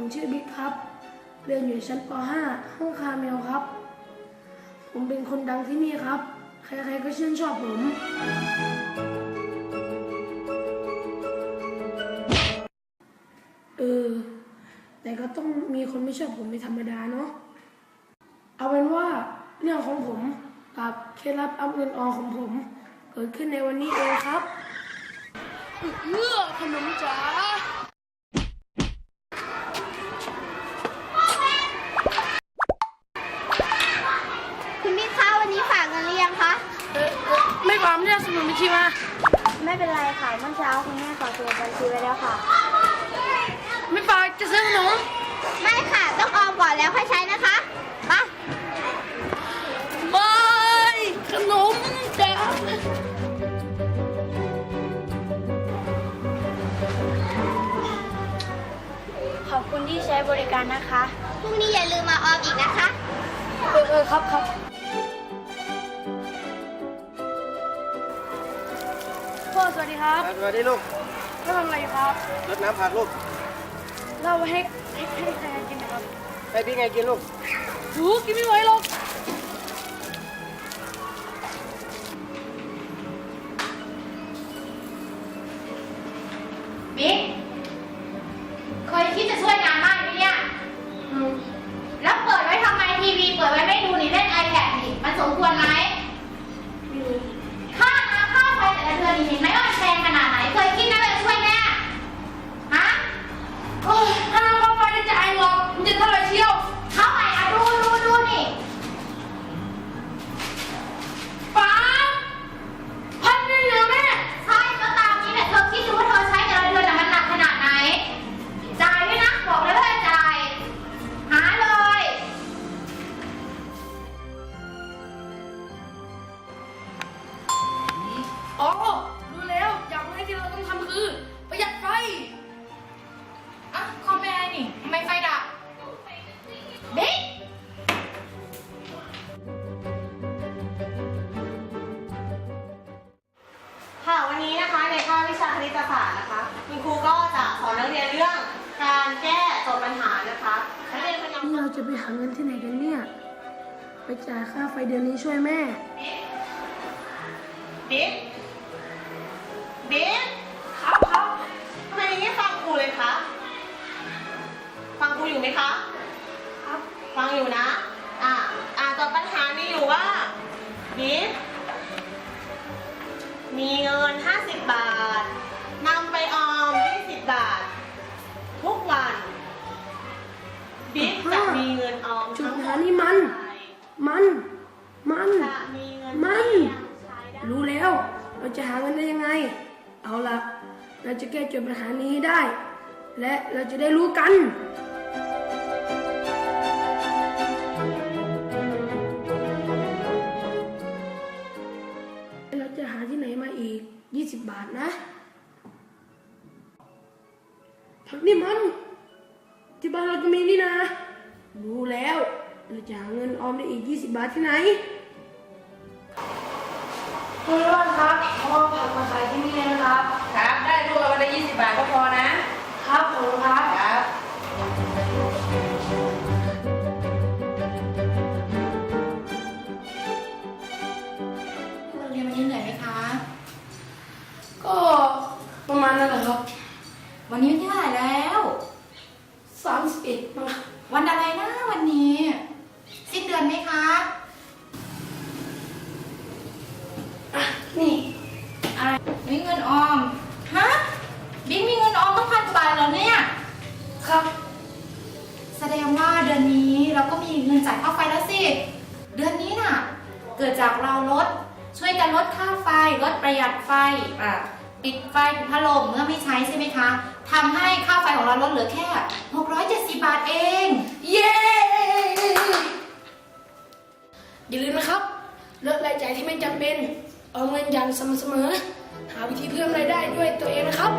ผมชื่อบิ๊กครับ เรียนอยู่ชั้นป .5 ห้องคาเมลครับ ผมเป็นคนดังที่นี่ครับ ใครๆก็ชื่นชอบผม เออ แต่ก็ต้องมีคนไม่ชอบผมเป็นธรรมดาเนาะ เอาเป็นว่าเรื่องของผมกับเคล็ดลับอัพเงินออมของผม เกิดขึ้นในวันนี้เองครับ เอื้อขนมจ๋า คุณพี่คะวันนี้ฝากเงินหรือยังคะ เออเออไม่ความเรียกสมุนบัญชีมา ไม่ เป็นไรค่ะ เมื่อเช้าคุณแม่ขอตัวบัญชีไว้แล้วค่ะ ไม่ฝากจะซื้อขนมไม่ค่ะ ต้องออมก่อนแล้วค่อยใช้นะคะไปไม่ขนมจ๋าขอบคุณที่ใช้บริการนะคะ พรุ่งนี้อย่าลืมมาออมอีกนะคะ เออเออครับครับ พ่อสวัสดีครับสวัสดีลูกพ่อทำอะไรอยู่ครับรดน้ำผักลูกเล่าให้ให้ให้ใครกินหนะครับให้พี่ไงกินลูกหูกินไม่ไหวหรอก ทำไมไฟดับบิ๊กค่ะวันนี้นะคะในภาควิชาคณิตศาสตร์นะคะ คุณครูก็จะสอนนักเรียนเรื่องการแก้โจทย์ปัญหานะคะนักเรียนพยายามนี่เราจะไปหาเงินที่ไหนกันเนี่ย ไปจ่ายค่าไฟเดือนนี้ช่วยแม่บิ๊กบิ๊กครับ มคะ ครับฟังอยู่นะ อ่าอ่าโจทย์ปัญหามีอยู่ว่าบิ๊กมีเงิน 50 บาทนำไปออม 20 บาท ทุกวันบิ๊กจะมีเงินออมจุดทั้งหมหาดนี่มันเท่าไหร่มัน มัน จะมีเงินมัน เพียงใช้ได้ รู้แล้ว เราจะหาเงินได้ยังไง เอาละเราจะแก้โจทย์ปัญหานี้ให้ได้ และเราจะได้รู้กัน นี่มันที่บ้านเราจะมีนี่นะ รู้แล้ว เราจะหาเงินออมได้อีก 20 บาทที่ไหนคุณรอดครับพ่อผักมาขายที่นี่เลยนะครับ ครับ ได้ลูกเอาวันละยี่สิบบาทก็พอนะ ครับผมครับครับเราเรียนวันนี้เหนื่อยไหมคะ ก็ประมาณนั้นแหละครับ วันนี้วันที่เท่าไหร่แล้ว 31มั้งครับวันอะไรนะวันนี้ สิ้นเดือนไหมคะอะนี่อะไรมีเงินออมฮะบิ๊กมีเงินออมต้องพันกว่าบาทเหรอเนี่ย ครับ แสดงว่าเดือนนี้เราก็มีเงินจ่ายค่าไฟแล้วสิ เดือนนี้น่ะ เกิดจากเราลดช่วยกันลดค่าไฟลดประหยัดไฟอะ ปิดไฟปิดพัดลมเมื่อไม่ใช้ใช่ไหมคะทำให้ค่าไฟของเราลดเหลือแค่ 670 บาทเอง เย้อย่าลืมนะครับลดรายจ่ายที่ไม่จำเป็น เอาเงินอย่างสม่ำเสมอ หาวิธีเพิ่มรายได้ด้วยตัวเองนะครับ